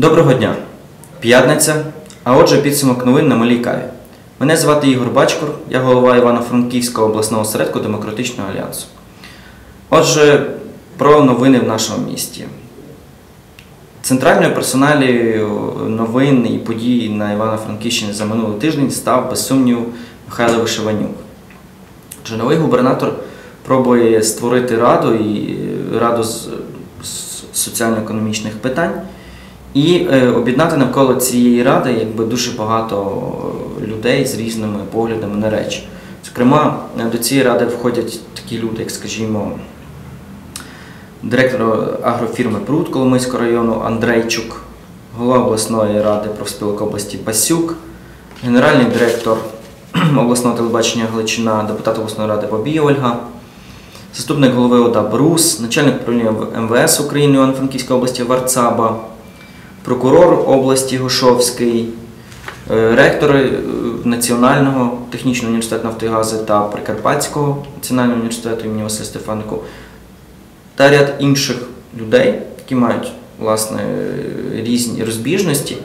Доброго дня! П'ятниця, а отже, підсумок новин на малій каві. Мене звати Ігор Бачкур, я голова Івано-Франківського обласного осередку Демократичного альянсу. Отже, про новини в нашому місті. Центральною персоналією новин і подій на Івано-Франківщині за минулий тиждень став, без сумніву, Михайло Вишиванюк. Отже, новий губернатор пробує створити раду і раду з соціально-економічних питань і е, об'єднати навколо цієї ради якби дуже багато людей з різними поглядами на речі. Зокрема, е, до цієї ради входять такі люди, як, скажімо, директор агрофірми Пруд Коломийського району Андрейчук, голова обласної ради профспілок області Пасюк, генеральний директор обласного телебачення Галичина, депутат обласної ради Бабій Ольга, заступник голови ОДА Брус, начальник управління МВС України Івано-Франківської області Варцаба, прокурор області Гошовський, е, ректори е, Національного технічного університету «Нафти і гази» та Прикарпатського національного університету імені Василя Стефанику та ряд інших людей, які мають власне різні розбіжності.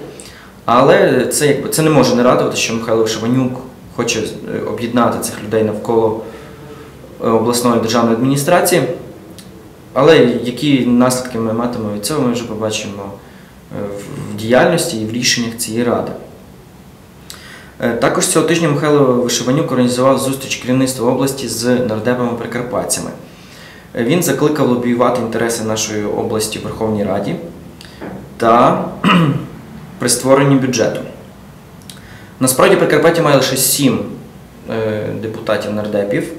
Але це якби це не може не радувати, що Михайло Вишиванюк хоче е, об'єднати цих людей навколо е, обласної державної адміністрації. Але які наслідки ми матимемо від цього, ми вже побачимо е, в діяльності і в рішеннях цієї ради. Е, Також цього тижня Михайло Вишиванюк організував зустріч керівництва області з нардепами-прикарпатцями. Е, Він закликав лобіювати інтереси нашої області в Верховній Раді та при створенні бюджету. Насправді Прикарпаття має лише сім е, депутатів нардепів,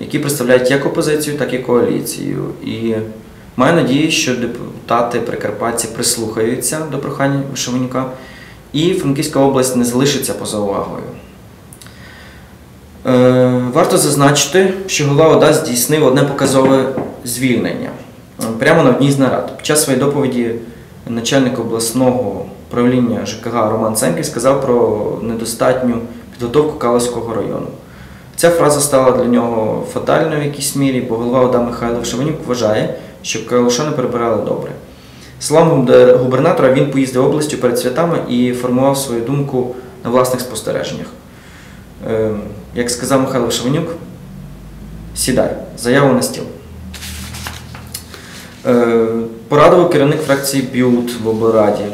які представляють як опозицію, так і коаліцію. І маю надію, що депутати Прикарпатці прислухаються до прохань Вишиванюка, і Франківська область не залишиться поза увагою. Е, Варто зазначити, що голова ОДА здійснив одне показове звільнення е, прямо на одній з нарад. Під час своєї доповіді начальник обласного управління ЖКГ Роман Ценків сказав про недостатню підготовку Каласького району. Ця фраза стала для нього фатальною в якійсь мірі, бо голова ОДА Михайло Вишиванюк вважає, що калушани перебирали добре. Словом губернатора він поїздив областю перед святами і формував свою думку на власних спостереженнях. Е, Як сказав Михайло Шевенюк, сідай, заяву на стіл. Е, Порадував керівник фракції Б'ют в облраді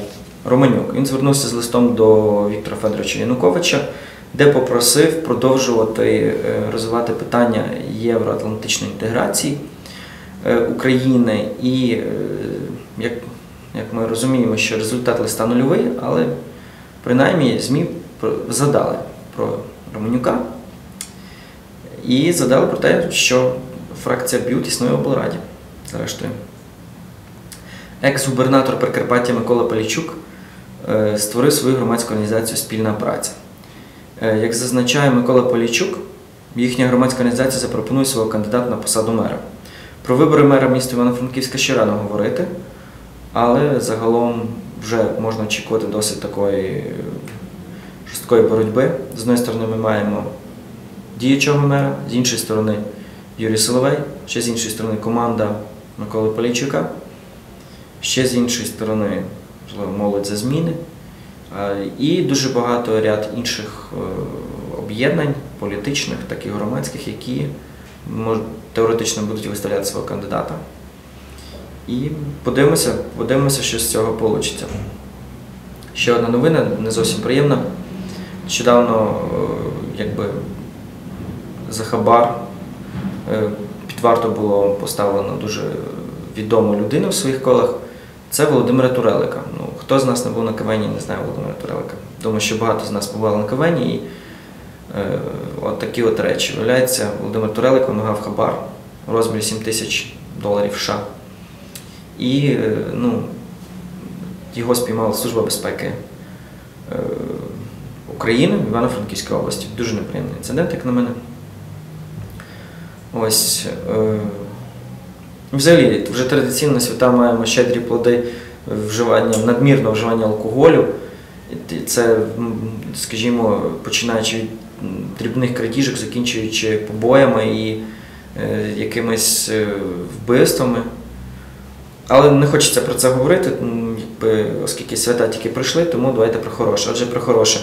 Романюк. Він звернувся з листом до Віктора Федоровича Януковича, де попросив продовжувати е, розвивати питання євроатлантичної інтеграції України. І е, як, як ми розуміємо, що результат листа нульовий, але принаймні ЗМІ згадали про Романюка і згадали про те, що фракція Б'ют існує в облраді. Зрештою. Екс-губернатор Прикарпаття Микола Полічук е, створив свою громадську організацію Спільна праця. Е, Як зазначає Микола Полічук, їхня громадська організація запропонує свого кандидата на посаду мера. Про вибори мера міста Івано-Франківська ще рано говорити, але загалом вже можна очікувати досить такої жорсткої боротьби. З однієї сторони, ми маємо діючого мера, з іншої сторони Юрій Соловей, ще з іншої сторони команда Миколи Полійчука, ще з іншої сторони молодь за зміни. І дуже багато ряд інших е, об'єднань, політичних, так і громадських, які мож, теоретично будуть виставляти свого кандидата. І подивимося, подивимося, що з цього вийде. Ще одна новина, не зовсім приємна. Нещодавно, е, якби за хабар е, під варту було поставлено дуже відому людину в своїх колах. Це Володимира Турелика. Ну, хто з нас не був на Кавені, не знає Володимира Турелика. Думаю, що багато з нас побували на Кавені і от такі от речі. Виявляється, Володимир Турелик вимагав хабар у розмірі 7 тисяч доларів США. І е, ну, його спіймала Служба безпеки е, України в Івано-Франківській області. Дуже неприємний інцидент, як на мене. Ось. Е, взагалі, вже традиційно свята маємо щедрі плоди вживання, надмірного вживання алкоголю. Це, скажімо, починаючи від дрібних крадіжок, закінчуючи побоями і е, якимись е, вбивствами. Але не хочеться про це говорити, якби, оскільки свята тільки пройшли, тому давайте про хороше. Отже, про хороше.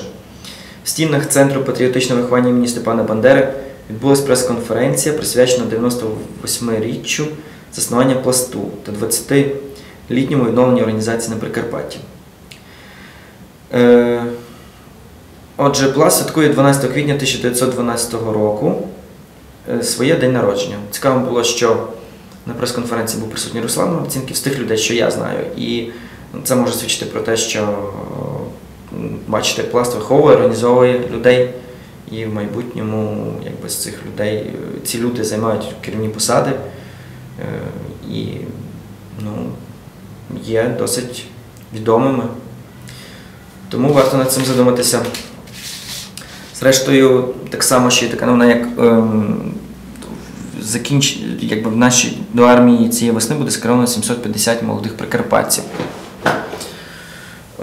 В стінах Центру патріотичного виховання імені Степана Бандери відбулася прес-конференція, присвячена 98-річчю заснування пласту та 20-літньому відновленню організації на Прикарпатті. Отже, пласт святкує 12 квітня 1912 року е, своє день народження. Цікаво було, що на прес-конференції був присутній Руслан Марцінків з тих людей, що я знаю. І це може свідчити про те, що бачите, пласт виховує, організовує людей. І в майбутньому якби, з цих людей е, ці люди займають керівні посади е, і ну, є досить відомими. Тому варто над цим задуматися. Зрештою, так само ще така новина, як ем, закінч... якби в нашій до армії цієї весни буде скеровано 750 молодих прикарпатців.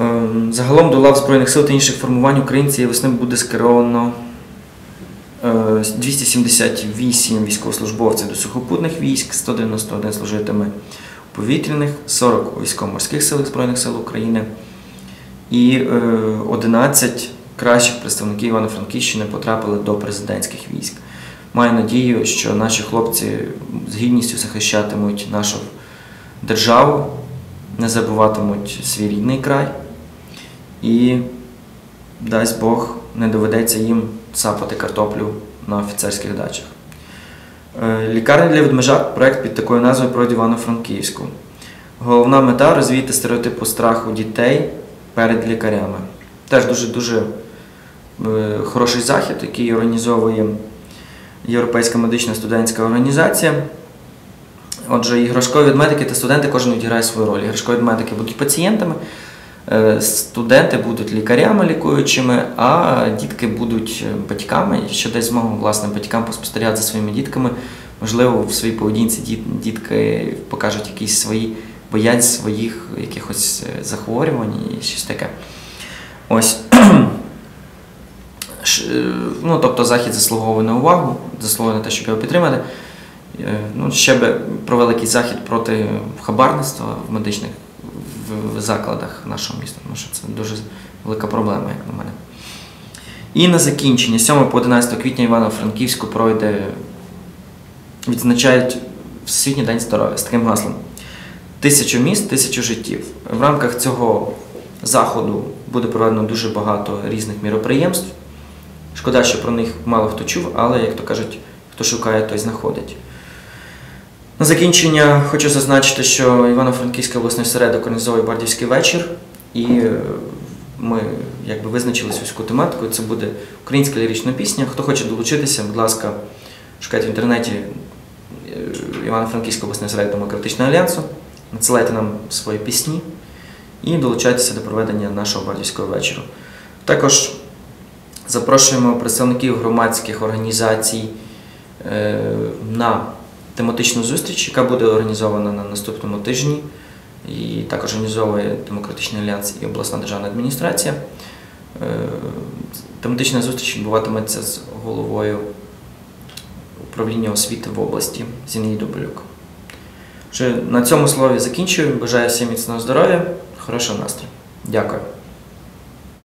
Ем, загалом до лав Збройних сил та інших формувань України цієї весни буде скеровано е, 278 військовослужбовців до сухопутних військ, 191 служитиме повітряних, 40 у військово-морських силах Збройних сил України і е, 11 кращих представників Івано-Франківщини потрапили до президентських військ. Маю надію, що наші хлопці з гідністю захищатимуть нашу державу, не забуватимуть свій рідний край і, дасть Бог, не доведеться їм сапати картоплю на офіцерських дачах. Е, Лікарня для відмежат проект під такою назвою пройде Івано-Франківську. Головна мета розвіяти стереотипу страху дітей перед лікарями. Теж дуже-дуже е, хороший захід, який організовує Європейська медична студентська організація. Отже, іграшкові медики та студенти кожен відіграє свою роль. Іграшкові медики будуть пацієнтами, е, студенти будуть лікарями лікуючими, а дітки будуть батьками, що дасть змогу власне батькам поспостерігати за своїми дітками. Можливо, в своїй поведінці діт- дітки покажуть якісь свої боязнь своїх якихось е, захворювань і щось таке. Ось. Е, Ну, тобто захід заслуговує на увагу, заслуговує на те, щоб його підтримати. Е, Ну, ще би провели якийсь захід проти хабарництва в медичних в закладах нашого міста, тому що це дуже велика проблема, як на мене. І на закінчення, 7 по 11 квітня Івано-Франківську пройде, відзначають Всесвітній день здоров'я з таким гаслом. Тисячу міст, тисячу життів. В рамках цього заходу буде проведено дуже багато різних міроприємств. Шкода, що про них мало хто чув, але, як то кажуть, хто шукає, той знаходить. На закінчення хочу зазначити, що Івано-Франківський обласний осередок організовує Бардівський вечір, і е, ми якби визначили вузьку тематику. Це буде українська лірична пісня. Хто хоче долучитися, будь ласка, шукайте в інтернеті е, Івано-Франківський обласний осередок Демократичного альянсу, надсилайте нам свої пісні і долучайтеся до проведення нашого бардівського вечору. Також запрошуємо представників громадських організацій е, на тематичну зустріч, яка буде організована на наступному тижні. І також організовує Демократичний альянс і обласна державна адміністрація. Е, Тематична зустріч відбуватиметься з головою управління освіти в області Зінаїдою Болюк. На цьому слові закінчую. Бажаю всім міцного здоров'я, хорошого настрою. Дякую.